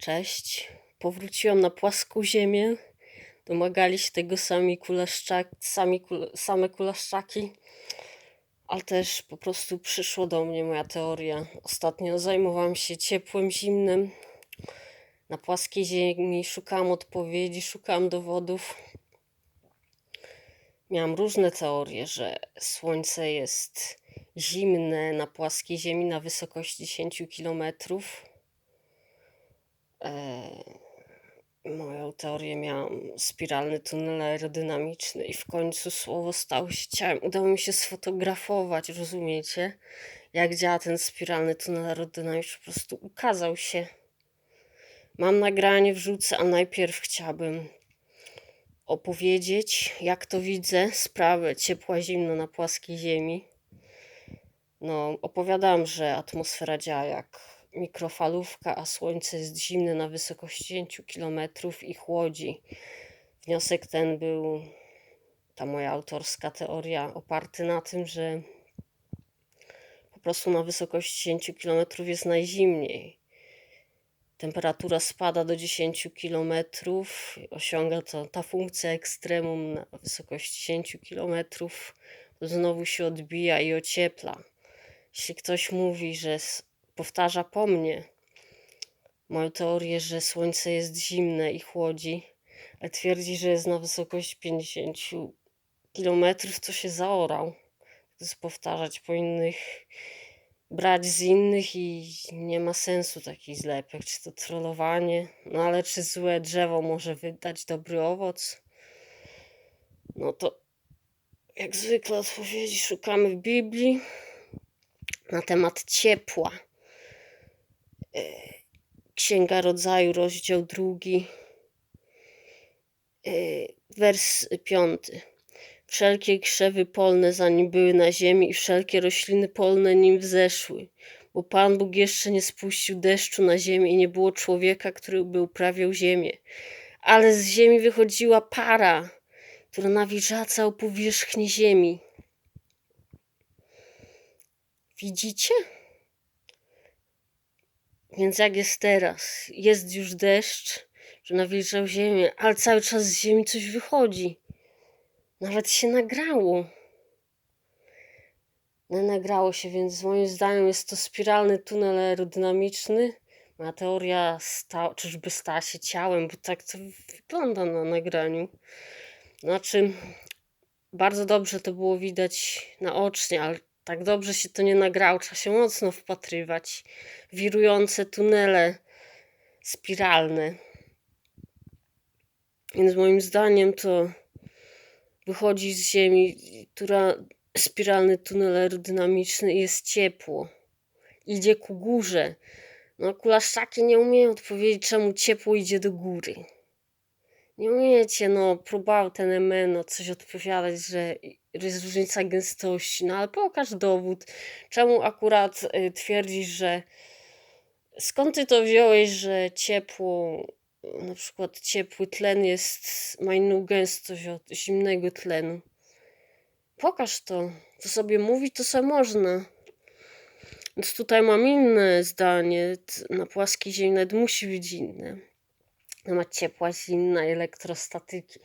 Cześć. Powróciłam na płaską ziemię. Domagali się tego sami kulaszczaki, sami kul, same kulaszczaki, ale też po prostu przyszło do mnie moja teoria. Ostatnio zajmowałam się ciepłem, zimnem. Na płaskiej ziemi szukałam odpowiedzi, szukałam dowodów. Miałam różne teorie, że Słońce jest zimne na płaskiej ziemi na wysokości 10 kilometrów. Eee, moją teorię miałam spiralny tunel aerodynamiczny i w końcu słowo stało się ciałem. Udało mi się sfotografować, rozumiecie? Jak działa ten spiralny tunel aerodynamiczny. Po prostu ukazał się. Mam nagranie, wrzucę, a najpierw chciałabym opowiedzieć, jak to widzę, sprawę ciepła-zimno na płaskiej ziemi. No, opowiadałam, że atmosfera działa jak mikrofalówka, a Słońce jest zimne na wysokości 10 km i chłodzi. Wniosek ten był, ta moja autorska teoria, oparty na tym, że po prostu na wysokości 10 km jest najzimniej. Temperatura spada do 10 km, osiąga to ta funkcja ekstremum na wysokości 10 km, znowu się odbija i ociepla. Jeśli ktoś mówi, że powtarza po mnie moją teorię, że Słońce jest zimne i chłodzi, ale twierdzi, że jest na wysokości 50 km, to się zaorał. To jest powtarzać po innych, brać z innych i nie ma sensu takich zlepek. Czy to trollowanie? No ale czy złe drzewo może wydać dobry owoc? No to jak zwykle odpowiedzi szukamy w Biblii na temat ciepła. E, Księga Rodzaju, rozdział drugi, e, wers piąty. Wszelkie krzewy polne zanim były na ziemi i wszelkie rośliny polne nim wzeszły. Bo Pan Bóg jeszcze nie spuścił deszczu na ziemię i nie było człowieka, który by uprawiał ziemię. Ale z ziemi wychodziła para, która nawilżała całą powierzchnię ziemi. Widzicie? Więc jak jest teraz? Jest już deszcz, że nawilżał ziemię, ale cały czas z ziemi coś wychodzi. Nawet się nagrało. No, nagrało się, więc moim zdaniem jest to spiralny tunel aerodynamiczny. Moja teoria sta, czyżby stała się ciałem, bo tak to wygląda na nagraniu. Znaczy, bardzo dobrze to było widać naocznie, ale tak dobrze się to nie nagrało. Trzeba się mocno wpatrywać. Wirujące tunele spiralne. Więc moim zdaniem to wychodzi z Ziemi, która spiralny tunel aerodynamiczny jest ciepło. Idzie ku górze. No, kulaszczaki nie umieją odpowiedzieć, czemu ciepło idzie do góry. Nie umiecie, no, próbował ten MNO coś odpowiadać, że jest różnica gęstości, no ale pokaż dowód. Czemu akurat y, twierdzisz, że skąd ty to wziąłeś, że ciepło, na przykład ciepły tlen jest, ma inną gęstość od zimnego tlenu? Pokaż to. To sobie mówi, to sobie można. Więc tutaj mam inne zdanie. Na płaskiej ziemi nawet musi być inne. Temat ciepła, zimna, elektrostatyki.